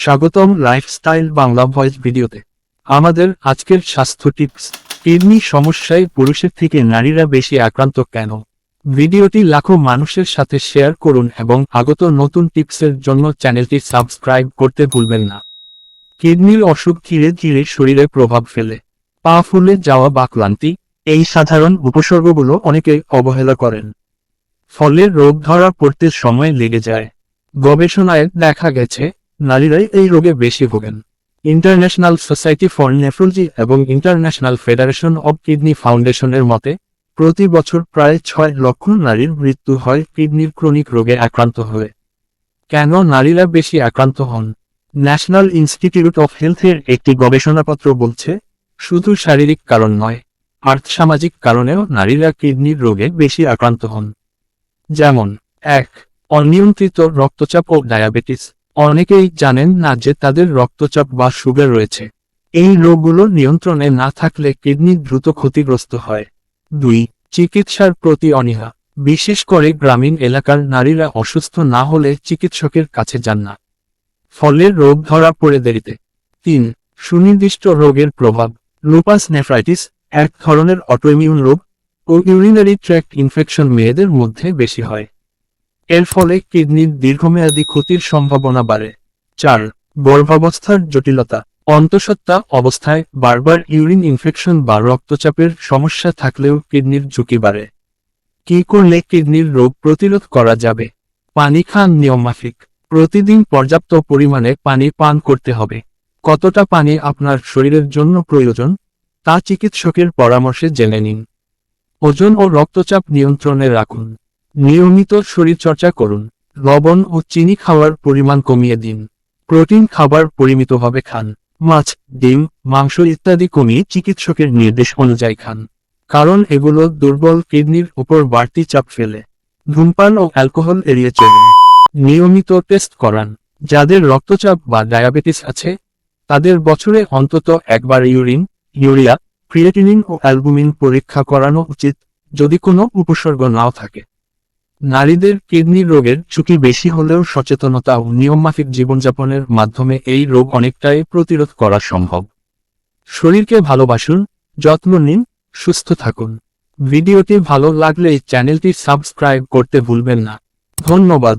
স্বাগতম lifestyle Bangla voice ভিডিওতে। আমাদের আজকের স্বাস্থ্য টিপস কিডনি সমস্যায় পুরুষের থেকে নারীরা বেশি আক্রান্ত কেন? ভিডিওটি লাখো মানুষের সাথে শেয়ার করুন এবং আগত নতুন টিপসের জন্য চ্যানেলটি সাবস্ক্রাইব করতে ভুলবেন না। কিডনির অসুখ ধীরে ধীরে শরীরে প্রভাব ফেলে। পা ফুলে যাওয়া বা ক্লান্তি, এই সাধারণ উপসর্গগুলো অনেকে অবহেলা করেন। ফলে রোগ ধরা পড়তে সময় লেগে যায়। গবেষণায় দেখা গেছে নারীরাই এই রোগে বেশি ভোগেন। ইন্টারন্যাশনাল সোসাইটি ফর নেফ্রোলজি এবং ইন্টারন্যাশনাল ফেডারেশন অব কিডনি ফাউন্ডেশনের মতে, প্রতি বছর প্রায় ছয় লক্ষ নারীর মৃত্যু হয় কিডনির ক্রনিক রোগে আক্রান্ত হয়ে। কেন নারীরা বেশি আক্রান্ত হন? ন্যাশনাল ইনস্টিটিউট অফ হেলথের একটি গবেষণাপত্র বলছে, শুধু শারীরিক কারণ নয়, আর্থসামাজিক কারণেও নারীরা কিডনির রোগে বেশি আক্রান্ত হন। যেমন, এক, অনিয়ন্ত্রিত রক্তচাপ ও ডায়াবেটিস। অনেকেই জানেন না যে তাদের রক্তচাপ বা সুগার রয়েছে। এই রোগগুলো নিয়ন্ত্রণে না থাকলে কিডনি দ্রুত ক্ষতিগ্রস্ত হয়। দুই, চিকিৎসার প্রতি অনীহা। বিশেষ করে গ্রামীণ এলাকার নারীরা অসুস্থ না হলে চিকিৎসকের কাছে যান না। ফলে রোগ ধরা পড়ে দেরিতে। তিন, সুনির্দিষ্ট রোগের প্রভাব। লুপাস নেফ্রাইটিস, এক ধরনের অটোইমিউন রোগ ও ইউরিনারি ট্র্যাক্ট ইনফেকশন মেয়েদের মধ্যে বেশি হয়। এর ফলে কিডনির দীর্ঘমেয়াদী ক্ষতির সম্ভাবনা বাড়ে। চার, গর্ভাবস্থার জটিলতা। অন্তঃসত্ত্বা অবস্থায় বারবার ইউরিন ইনফেকশন বা রক্তচাপের সমস্যা থাকলেও কিডনির ঝুঁকি বাড়ে। কি করলে কিডনির রোগ প্রতিরোধ করা যাবে? পানি খান নিয়মমাফিক প্রতিদিন পর্যাপ্ত পরিমাণে পানি পান করতে হবে। কতটা পানি আপনার শরীরের জন্য প্রয়োজন? তা চিকিৎসকের পরামর্শে জেনে নিন। ওজন ও রক্তচাপ নিয়ন্ত্রণে রাখুন। নিয়মিত শরীরচর্চা করুন। লবণ ও চিনি খাওয়ার পরিমাণ কমিয়ে দিন। প্রোটিন খাবার পরিমিতভাবে খান। মাছ, ডিম, মাংস ইত্যাদি কমিয়ে চিকিৎসকের নির্দেশ অনুযায়ী খান। কারণ এগুলো দুর্বল কিডনির উপর বাড়তি চাপ ফেলে। ধূমপান ও অ্যালকোহল এড়িয়ে চলুন। নিয়মিত টেস্ট করান। যাদের রক্তচাপ বা ডায়াবেটিস আছে, তাদের বছরে অন্তত একবার ইউরিন, ইউরিয়া, ক্রিয়েটিনিন ও অ্যালবুমিন পরীক্ষা করানো উচিত। যদি কোনো উপসর্গ নাও থাকে নারীদের কিডনি রোগের ঝুঁকি বেশি হলেও সচেতনতা ও নিয়মমাফিক জীবনযাপনের মাধ্যমে এই রোগ অনেকটাই প্রতিরোধ করা সম্ভব। শরীরকে ভালোবাসুন, যত্ন নিন, সুস্থ থাকুন। ভিডিওটি ভালো লাগলে চ্যানেলটি সাবস্ক্রাইব করতে ভুলবেন না। ধন্যবাদ।